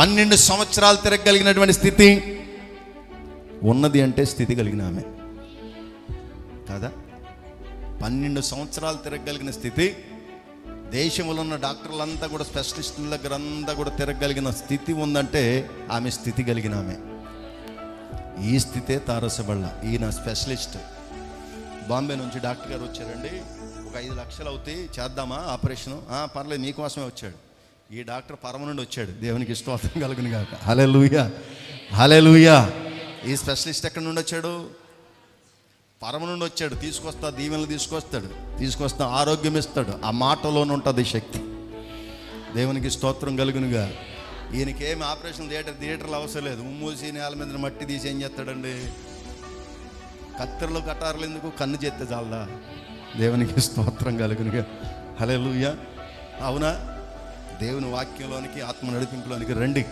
పన్నెండు సంవత్సరాలు తిరగలిగినటువంటి స్థితి ఉన్నది అంటే స్థితి కలిగిన ఆమె. కదా? పన్నెండు సంవత్సరాలు తిరగలిగిన స్థితి దేశంలో ఉన్న డాక్టర్లంతా కూడా స్పెషలిస్టుల దగ్గర అంతా కూడా తిరగలిగిన స్థితి ఉందంటే ఆమె స్థితి కలిగిన ఆమె. ఈ స్థితే తారసబళ్ళ ఈయన స్పెషలిస్ట్. బాంబే నుంచి డాక్టర్ గారు వచ్చారండి. ఒక ఐదు లక్షలు అవుతాయి. చేద్దామా? ఆపరేషన్? పర్లేదు మీకోసమే వచ్చాడు. ఈ డాక్టర్ పరమ నుండి వచ్చాడు. దేవునికి ఇష్టం కలుగును కాక హలే లూయా హలే లూయా ఈ స్పెషలిస్ట్ ఎక్కడి నుండి వచ్చాడు? పరమ నుండి వచ్చాడు. తీసుకొస్తా దీవెనలు తీసుకొస్తాడు. తీసుకొస్తా ఆరోగ్యం ఇస్తాడు. ఆ మాటలోనే ఉంటుంది శక్తి. దేవునికి స్తోత్రం కలుగునుగా ఈయనకి ఏమి ఆపరేషన్ థియేటర్ థియేటర్లు అవసరం లేదు. ఉమ్మూసి నేల మీద మట్టి తీసి ఏం చేస్తాడండి? కత్తెరలు కటారులు ఎందుకు? కన్ను చేస్తే చాలదా? దేవునికి స్తోత్రం కలుగునుగా హలే అవునా? దేవుని వాక్యంలోనికి ఆత్మ నడిపింపులోనికి రండి.